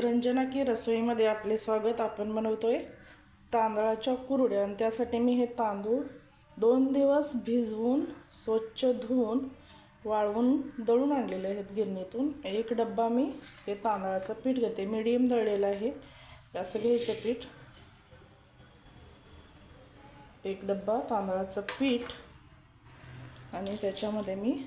रंजना की रसोईमध्ये आपले स्वागत आपण बनवतोय. तांदळाच्या कुरड्या आणि त्यासाठी मी हे तांदूळ दोन दिवस भिजवून स्वच्छ धुवून वाळवून दळून आणलेले आहेत गिरणीतून. एक डब्बा मी हे तांदळाचं पीठ घेते. मीडियम दळलेलं आहे. असं घ्यायचं पीठ. एक डब्बा तांदळाचं पीठ. आणि त्याच्यामध्ये मी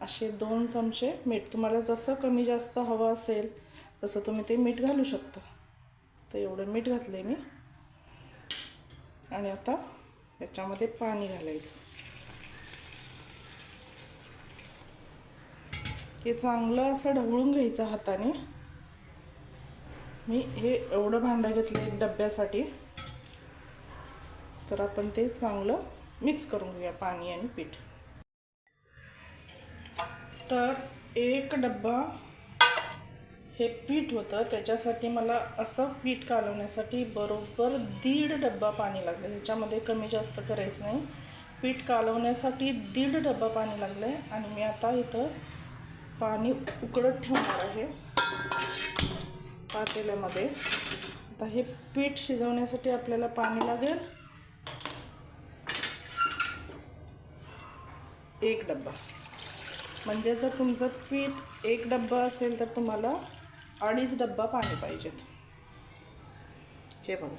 असे दोन चमचे मीठ. तुम्हाला जसं कमी जास्त हवं असेल तसं तुम्ही ते मीठ घालू शकता. तर एवढं मीठ घातलं मी. आणि आता याच्यामध्ये पाणी घालायचं. हे चांगलं असं ढवळून घ्यायचं हाताने. मी हे एवढं भांडं घेतलं एक डब्यासाठी. तर आपण ते चांगलं मिक्स करून घेऊया पाणी आणि पीठ. तर एक डब्बा हे पीठ होतं त्याच्यासाठी मला असं पीठ कालवण्यासाठी बरोबर दीड डब्बा पाणी लागलं. ह्याच्यामध्ये कमी जास्त करायचं नाही. पीठ कालवण्यासाठी दीड डब्बा पाणी लागलं आहे आणि मी आता इथं पाणी उकळत ठेवणार आहे. पातेल्यामध्ये. आता हे पीठ शिजवण्यासाठी आपल्याला पाणी लागेल. एक डब्बा. म्हणजे जर तुमचं पीठ एक डब्बा असेल तर तुम्हाला अडीच डब्बा पाणी पाहिजेत. हे बघा.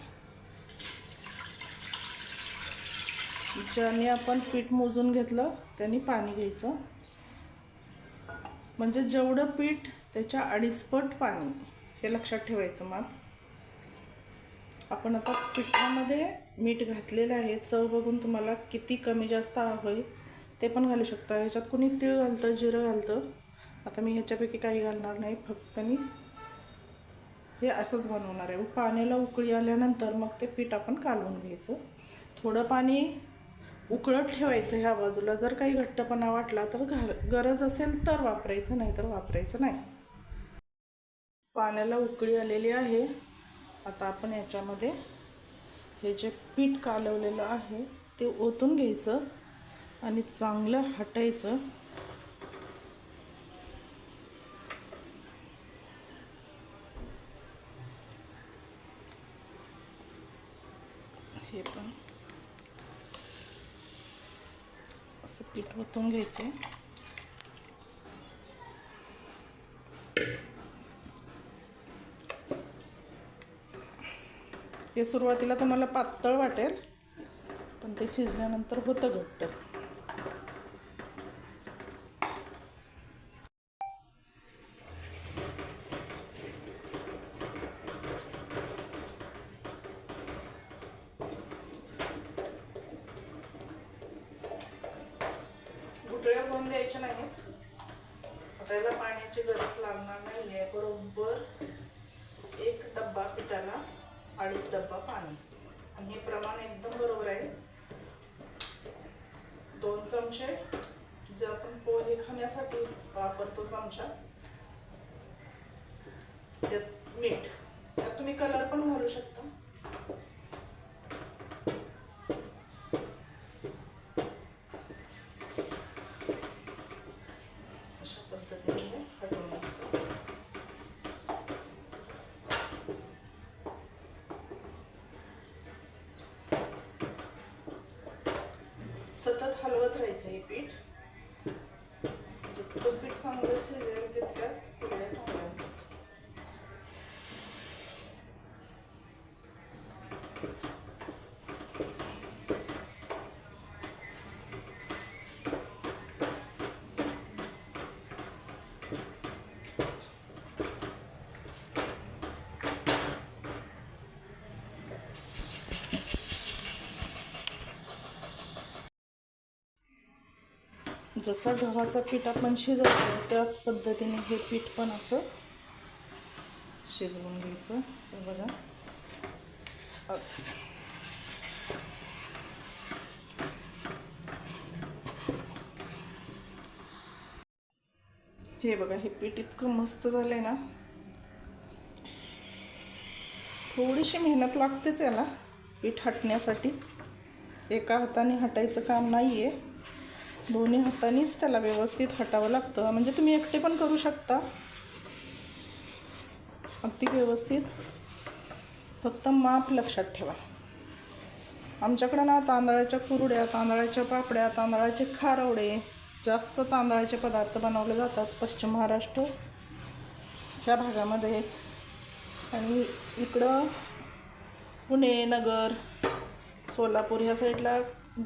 ज्याने आपण पीठ मोजून घेतलं त्यांनी पाणी घ्यायचं. म्हणजे जेवढं पीठ त्याच्या अडीचपट पाणी. हे लक्षात ठेवायचं माप. आपण आता पिठामध्ये मीठ घातलेलं आहे. चव बघून तुम्हाला किती कमी जास्त हवं ते पण घालू शकता. ह्याच्यात कोणी तीळ घालतं जिरं घालतं. आता मी ह्याच्यापैकी काही घालणार नाही. फक्त मी हे असंच बनवणार आहे. पाण्याला उकळी आल्यानंतर मग ते पीठ आपण कालवून घ्यायचं. थोडं पाणी उकळत ठेवायचं ह्या बाजूला. जर काही घट्टपणा वाटला तर घाल गरज असेल तर वापरायचं नाही तर वापरायचं नाही. पाण्याला उकळी आलेली आहे. आता आपण याच्यामध्ये हे जे पीठ कालवलेलं आहे ते ओतून घ्यायचं आणि चांगलं हटायचं. हे पण. असं पीठ ओतून घ्यायचं हे सुरुवातीला तुम्हाला पातळ वाटेल पण ते शिजल्यानंतर होतं घट्ट. गरज लागणार नाही आहे बरोबर एक डब्बा पिठाला अडीच डब्बा पाणी. आणि हे प्रमाण एकदम बरोबर आहे. दोन चमचे जे आपण पोहे खाण्यासाठी वापरतो चमचा त्यात मीठ. त्यात तुम्ही कलर पण करायचं हलवत हे पीठ म्हणजे जितकं पीठ चांगलं शिजेल तितक्या कुरड्या चांगल्या होतात जसं गव्हाचं पीठ आपण शिजवतो त्याच पद्धतीने हे पीठ पण असं शिजवून घ्यायचं. हे बघा. हे बघा हे पीठ इतकं मस्त झालंय ना. थोडीशी मेहनत लागतेच याला पीठ हटण्यासाठी. एका हाताने हटायचं काम नाही आहे दोन्ही हातानेच त्याला व्यवस्थित हटावं लागतं. म्हणजे तुम्ही एकटे पण करू शकता. अगदी व्यवस्थित. फक्त माप लक्षात ठेवा. आमच्याकडं ना तांदळाच्या कुरड्या तांदळाच्या पापड्या तांदळाचे खारवडे जास्त तांदळाचे पदार्थ बनवले जातात पश्चिम महाराष्ट्र च्या भागामध्ये. आणि इकडं पुणे नगर सोलापूर ह्या साईडला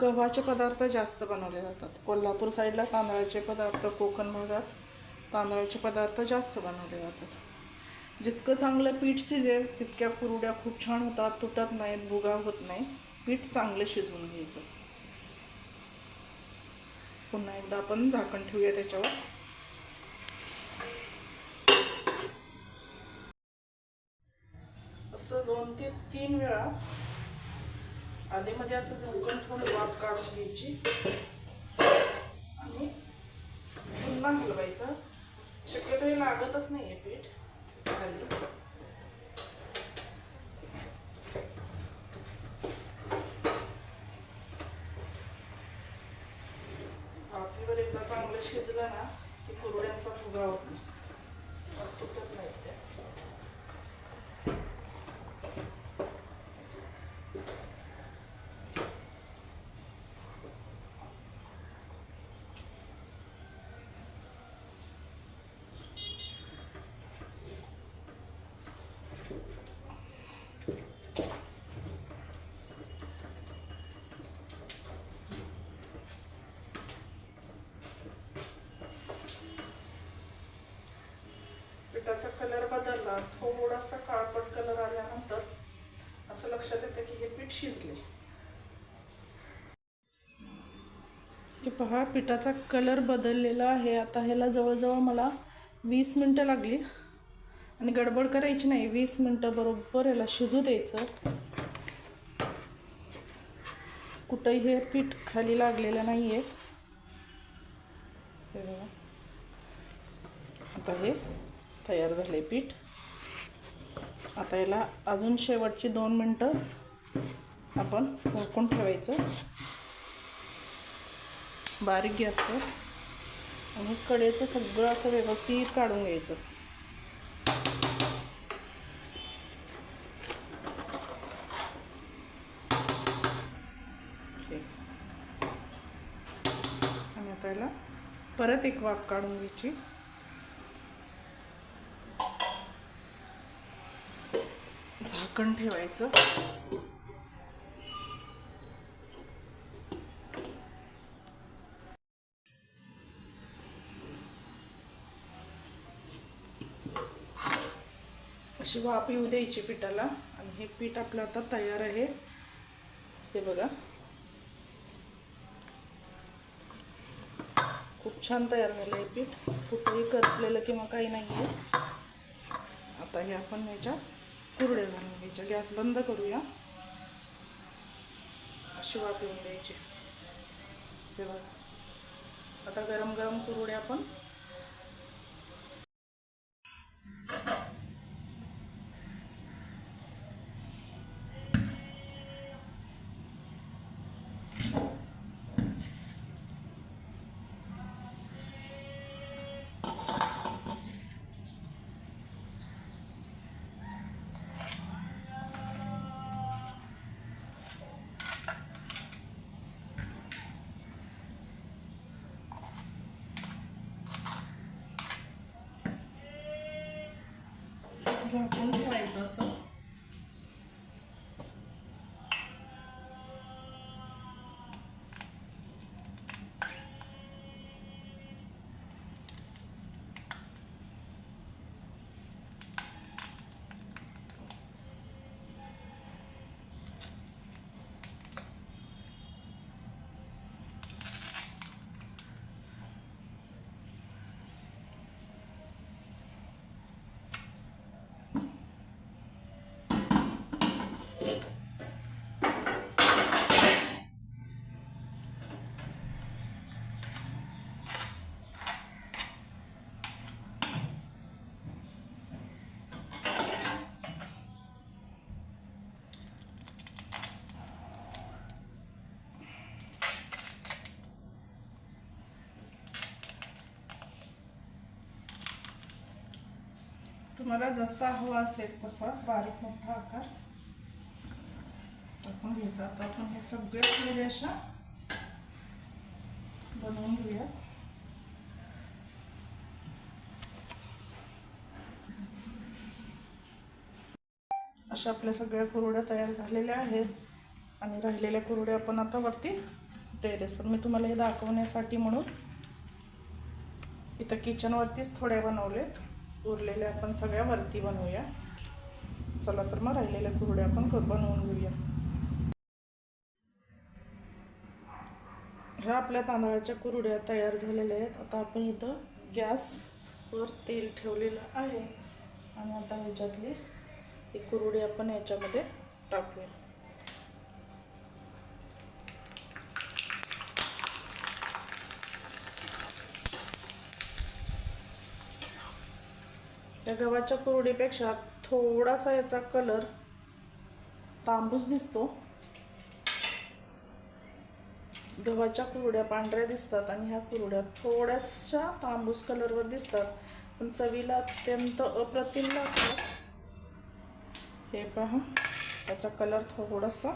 गव्हाचे पदार्थ जास्त बनवले जातात. कोल्हापूर साईडला तांदळाचे पदार्थ कोकण भागात तांदळाचे पदार्थ जास्त बनवले जातात. जितकं चांगलं पीठ शिजेल तितक्या कुरड्या खूप छान होतात तुटत नाहीत भुगा होत नाही. पीठ चांगलं शिजवून घ्यायचं. पुन्हा एकदा आपण झाकण ठेवूया त्याच्यावर. असं दोन ते तीन वेळा आधीमध्ये असं झाकण थोडं वाफ काढून घ्यायची. आणि पुन्हा हलवायचं शक्यतो हे लागतच नाही आहे पीठ. खाली. वाफेवर एकदा चांगलं शिजलं ना की कुरड्यांचा फुगा होत. नाही तुटत नाही त्या पिठाचा कलर बदलला थोडासा काळपट कलर आल्यानंतर असं लक्षात येतं की हे पीठ शिजले. हे पहा पिठाचा कलर बदललेला आहे. आता ह्याला जवळजवळ मला वीस मिनटं लागली. आणि गडबड करायची नाही वीस मिनटं बरोबर याला शिजू द्यायचं. कुठंही हे पीठ खाली लागलेलं नाही आहे आता हे तयार झाले पीठ. आता याला अजून शेवटची दोन मिनटं आपण झाकून ठेवायचं. बारीक गॅसवर आणि कडेचं सगळं असं व्यवस्थित काढून घ्यायचं. आणि आता याला परत एक वाफ काढून घ्यायची. झाकण ठेवायचं. अशी वाफ येऊ द्यायची पिठाला. आणि हे पीठ आपलं आता तयार आहे. हे बघा. खूप छान तयार झालं आहे पीठ. कुठंही करपलेलं किंवा काही नाही आहे आता हे आपण याच्यात कुरडे घालून घ्यायच्या. गॅस बंद करूया. अशी पिऊन द्यायची हे बघा. आता गरम गरम कुरडे आपण झाकून ठेवायचं तुम्हाला जसा हवा असेल तसा बारीक मोठा आकार टाकून घ्यायचा. आता आपण हे सगळे फुले अशा. बनवून घेऊया. अशा आपल्या सगळ्या कुरड्या तयार झालेल्या आहेत. आणि राहिलेल्या कुरड्या आपण आता वरती टेरेसवर. मी तुम्हाला हे दाखवण्यासाठी म्हणून इथं किचनवरतीच थोड्या बनवलेत. उरलेल्या आपण सगळ्या वरती बनवूया. चला तर मग राहिलेल्या कुरड्या आपण बनवून घेऊया. ह्या आपल्या तांदळाच्या कुरड्या तयार झालेल्या आहेत. आता आपण इथं गॅसवर तेल ठेवलेलं आहे. आणि आता ह्याच्यातली ही कुरडी आपण याच्यामध्ये टाकूया. त्या गव्हाच्या कुरडीपेक्षा थोडासा याचा कलर तांबूस दिसतो. गव्हाच्या कुरड्या पांढऱ्या दिसतात आणि ह्या कुरड्या थोड्याशा तांबूस कलरवर दिसतात. पण चवीला अत्यंत अप्रतिम लागतं हे पहा त्याचा कलर थोडासा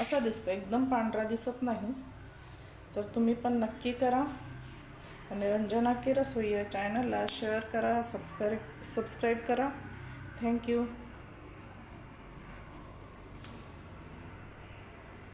असा दिसतो. एकदम पांढरा दिसत नाही. तर तुम्ही पण नक्की करा. आणि रंजना की रसोई या चॅनलला शेअर करा सबस्क्राईब सबस्क्राईब करा. थँक्यू